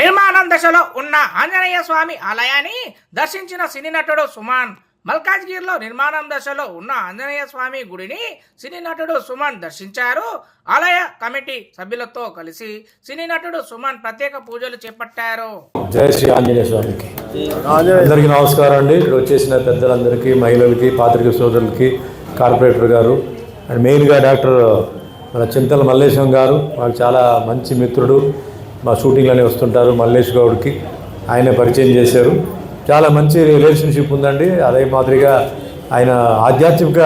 నిర్మాణం దశలో ఉన్న ఆంజనేయ స్వామి ఆలయాన్ని దర్శించిన సినీ నటుడు సుమాన్. మల్కాజ్గిరిలో నిర్మాణం దశలో ఉన్న ఆంజనేయ స్వామి గుడిని సినీ నటుడు సుమన్ దర్శించారు. ఆలయ కమిటీ సభ్యులతో కలిసి సినీ నటుడు సుమన్ ప్రత్యేక పూజలు చేపట్టారు. జయ శ్రీ ఆంజనేయ స్వామికి. అందరికీ నమస్కారం అండి. ఇక్కడ వచ్చేసిన పెద్దలందరికీ మహిళలకి పాత్రిక సోదరులకి కార్పొరేటర్ గారు అండ్ మెయిన్గా డాక్టర్ మన చింతల మల్లేశం గారు. మాకు చాలా మంచి మిత్రుడు. మా షూటింగ్లోనే వస్తుంటారు మల్లేష్ గౌడ్కి. ఆయన పరిచయం చేశారు. చాలా మంచి రిలేషన్షిప్ ఉందండి. అదే మాదిరిగా ఆయన ఆధ్యాత్మిక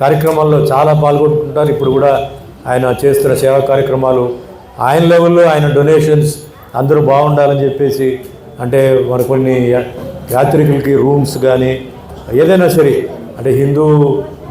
కార్యక్రమాల్లో చాలా పాల్గొంటుంటారు. ఇప్పుడు కూడా ఆయన చేస్తున్న సేవా కార్యక్రమాలు ఆయన లెవెల్లో ఆయన డొనేషన్స్ అందరూ బాగుండాలని చెప్పేసి అంటే మరి కొన్ని యాత్రికులకి రూమ్స్ కానీ ఏదైనా సరే అంటే హిందూ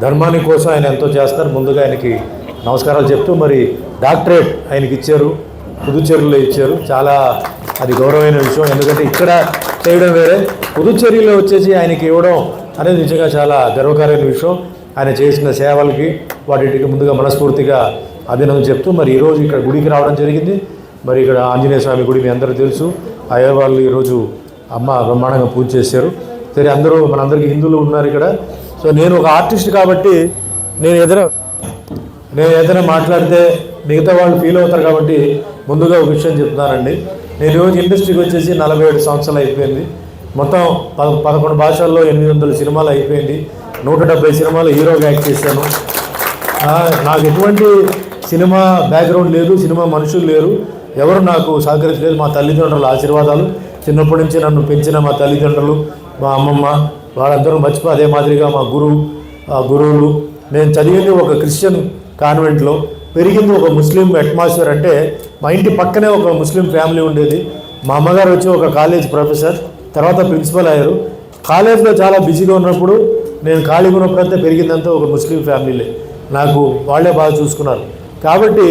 ధర్మాని కోసం ఆయన ఎంతో చేస్తారు. ముందుగా ఆయనకి నమస్కారాలు చెప్తూ మరి డాక్టరేట్ ఆయనకి ఇచ్చారు. పుదుచ్చేరిలో ఇచ్చారు. చాలా అది గౌరవమైన విషయం. ఎందుకంటే ఇక్కడ చేయడం వేరే. పుదుచ్చేరిలో వచ్చేసి ఆయనకి ఇవ్వడం అనేది నిజంగా చాలా గర్వకారమైన విషయం. ఆయన చేసిన సేవలకి వాటికి ముందుగా మనస్ఫూర్తిగా అభినందన చెప్తూ మరి ఈరోజు ఇక్కడ గుడికి రావడం జరిగింది. మరి ఇక్కడ ఆంజనేయ స్వామి గుడి మీ అందరూ తెలుసు. అయ్యే వాళ్ళు ఈరోజు అమ్మ బ్రహ్మాండంగా పూజ చేశారు. సరే అందరూ మనందరికీ హిందువులు ఉన్నారు ఇక్కడ. సో నేను ఒక ఆర్టిస్ట్ కాబట్టి నేను ఏదైనా నేను ఏదైనా మాట్లాడితే మిగతా వాళ్ళు ఫీల్ అవుతారు కాబట్టి ముందుగా ఒక విషయం చెప్తున్నానండి. నేను ఈరోజు ఇండస్ట్రీకి వచ్చేసి నలభై ఏడు సంవత్సరాలు అయిపోయింది. మొత్తం పద పదకొండు భాషల్లో ఎనిమిది వందల సినిమాలు అయిపోయింది. నూట డెబ్బై సినిమాలు హీరోగా యాక్ట్ చేశాను. నాకు ఎటువంటి సినిమా బ్యాక్గ్రౌండ్ లేదు సినిమా మనుషులు లేరు. ఎవరు నాకు సహకరించలేదు మా తల్లిదండ్రుల ఆశీర్వాదాలు. చిన్నప్పటి నుంచి నన్ను పెంచిన మా తల్లిదండ్రులు మా అమ్మమ్మ వాళ్ళందరూ మర్చిపో అదే మాదిరిగా మా గురువు ఆ గురువులు. నేను చదివింది ఒక క్రిస్టియన్ కాన్వెంట్లో పెరిగింది ఒక ముస్లిం అట్మాస్ఫియర్ అంటే మా ఇంటి పక్కనే ఒక ముస్లిం ఫ్యామిలీ ఉండేది. మా అమ్మగారు వచ్చి ఒక కాలేజ్ ప్రొఫెసర్ తర్వాత ప్రిన్సిపల్ అయ్యారు. కాలేజ్లో చాలా బిజీగా ఉన్నప్పుడు నేను ఖాళీగా ఉన్నప్పుడంతా పెరిగిందంతా ఒక ముస్లిం ఫ్యామిలీలే నాకు వాళ్ళే బాగా చూసుకున్నారు. కాబట్టి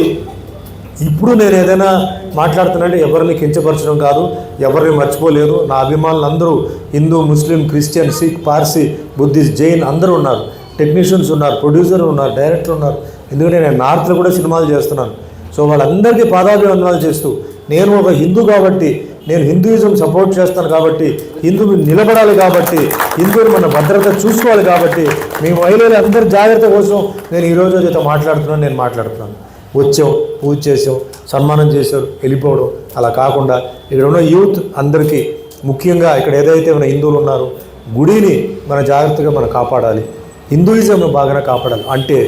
ఇప్పుడు నేను ఏదైనా మాట్లాడుతున్నానంటే ఎవరిని కించపరచడం కాదు ఎవరిని మర్చిపోలేదు. నా అభిమానులు అందరూ Hindu Muslim Christian Sikh Parsi Buddhist Jain అందరూ ఉన్నారు. టెక్నీషియన్స్ ఉన్నారు ప్రొడ్యూసర్ ఉన్నారు డైరెక్టర్ ఉన్నారు. ఎందుకంటే నేను నార్త్లో కూడా సినిమాలు చేస్తున్నాను. సో వాళ్ళందరికీ పాదాభివందనాలు చేస్తూ నేను ఒక హిందూ కాబట్టి నేను హిందూయిజం సపోర్ట్ చేస్తాను కాబట్టి హిందువు నిలబడాలి కాబట్టి హిందువులు మన భద్రత చూసుకోవాలి కాబట్టి మీ మహిళలు అందరి జాగ్రత్త కోసం నేను ఈరోజు అయితే మాట్లాడుతున్నాను నేను మాట్లాడుతున్నాను. వచ్చాం పూజ చేసాం సన్మానం చేశారు వెళ్ళిపోవడం అలా కాకుండా ఇక్కడ ఉన్న యూత్ అందరికీ ముఖ్యంగా ఇక్కడ ఏదైతే మన హిందువులు ఉన్నారో గుడిని మన జాగ్రత్తగా మనం కాపాడాలి. హిందూయిజంను బాగానే కాపాడాలి. అంటే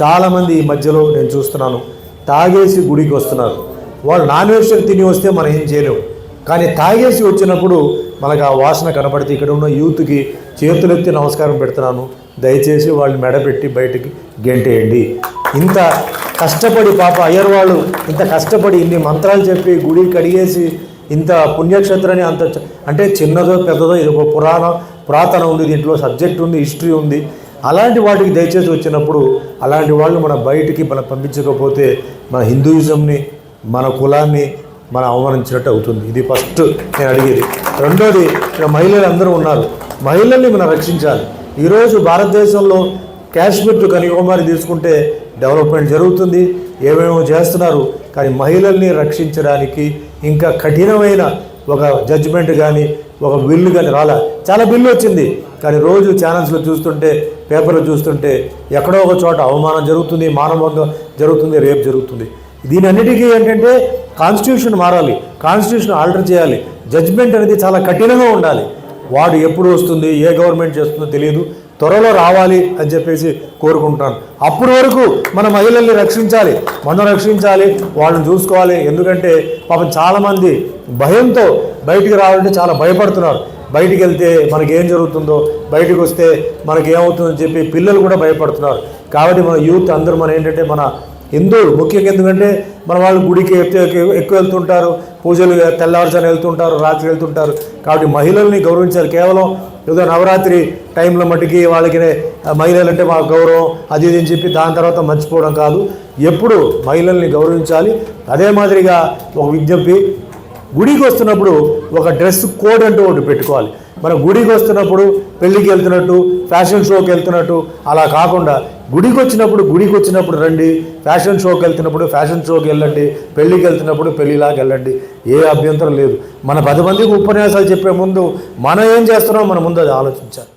చాలామంది ఈ మధ్యలో నేను చూస్తున్నాను. తాగేసి గుడికి వస్తున్నారు. వాళ్ళు నాన్ వెజిటేరియన్ తిని వస్తే మనం ఏం చేయలేము కానీ తాగేసి వచ్చినప్పుడు మనకు ఆ వాసన కనపడితే ఇక్కడ ఉన్న యూత్కి చేతులెత్తి నమస్కారం పెడుతున్నాను. దయచేసి వాళ్ళని మెడపెట్టి బయటికి గెంటేయండి. ఇంత కష్టపడి పాప అయ్యర్ వాళ్ళు ఇంత కష్టపడి ఇన్ని మంత్రాలు చెప్పి గుడి కడిగేసి ఇంత పుణ్యక్షేత్రాన్ని అంత అంటే చిన్నదో పెద్దదో ఇది ఒక పురాణ పురాతన ఉంది దీంట్లో సబ్జెక్ట్ ఉంది హిస్టరీ ఉంది. అలాంటి వాటికి దయచేసి వచ్చినప్పుడు అలాంటి వాళ్ళు మన బయటికి మనం పంపించకపోతే మన హిందూయిజంని మన కులాన్ని మనం అవమానించినట్టు అవుతుంది. ఇది ఫస్ట్ నేను అడిగేది. రెండోది ఇక్కడ మహిళలు అందరూ ఉన్నారు. మహిళల్ని మనం రక్షించాలి. ఈరోజు భారతదేశంలో కాశ్మీర్ టు కన్యాకుమారి తీసుకుంటే డెవలప్మెంట్ జరుగుతుంది. ఏమేమో చేస్తున్నారు. కానీ మహిళల్ని రక్షించడానికి ఇంకా కఠినమైన ఒక జడ్జిమెంట్ కానీ ఒక బిల్లు కానీ రాలా? చాలా బిల్లు వచ్చింది. కానీ రోజు ఛానల్స్లో చూస్తుంటే పేపర్లో చూస్తుంటే ఎక్కడో ఒక చోట అవమానం జరుగుతుంది మానవంగం జరుగుతుంది రేపు జరుగుతుంది. దీని అన్నిటికీ ఏంటంటే కాన్స్టిట్యూషన్ మారాలి. కాన్స్టిట్యూషన్ ఆల్టర్ చేయాలి. జడ్జ్మెంట్ అనేది చాలా కఠినంగా ఉండాలి. వాడు ఎప్పుడు వస్తుంది ఏ గవర్నమెంట్ చేస్తుందో తెలియదు. త్వరలో రావాలి అని చెప్పేసి కోరుకుంటున్నాను. అప్పటి వరకు మన మహిళల్ని రక్షించాలి మనం రక్షించాలి వాళ్ళని చూసుకోవాలి. ఎందుకంటే పాపం చాలామంది భయంతో బయటికి రావాలంటే చాలా భయపడుతున్నారు. బయటికి వెళ్తే మనకి ఏం జరుగుతుందో బయటికి వస్తే మనకి ఏమవుతుందని చెప్పి పిల్లలు కూడా భయపడుతున్నారు. కాబట్టి మన యూత్ అందరూ మన ఏంటంటే మన హిందువులు ముఖ్యంగా ఎందుకంటే మన వాళ్ళు గుడికి ఎక్కువ ఎక్కువ వెళ్తుంటారు. పూజలు తెల్లవారుజాన వెళ్తుంటారు రాత్రి వెళ్తుంటారు. కాబట్టి మహిళల్ని గౌరవించాలి. కేవలం ఏదో నవరాత్రి టైంలో మటుకి వాళ్ళకి మహిళలు అంటే మా గౌరవం అది ఇది అని చెప్పి దాని తర్వాత మర్చిపోవడం కాదు. ఎప్పుడు మహిళల్ని గౌరవించాలి. అదే మాదిరిగా ఒక విజ్ఞప్తి గుడికి వస్తున్నప్పుడు ఒక డ్రెస్ కోడ్ అంటూ ఒకటి పెట్టుకోవాలి. మనం గుడికి వస్తున్నప్పుడు పెళ్ళికి వెళ్తున్నట్టు ఫ్యాషన్ షోకి వెళ్తున్నట్టు అలా కాకుండా గుడికి వచ్చినప్పుడు గుడికి వచ్చినప్పుడు రండి ఫ్యాషన్ షోకి వెళ్తున్నప్పుడు ఫ్యాషన్ షోకి వెళ్ళండి పెళ్ళికి వెళ్తున్నప్పుడు పెళ్ళిలాగా వెళ్ళండి. ఏ అభ్యంతరం లేదు. మన పది మందికి ఉపన్యాసాలు చెప్పే ముందు మనం ఏం చేస్తున్నామో మన ముందు అది ఆలోచించాలి.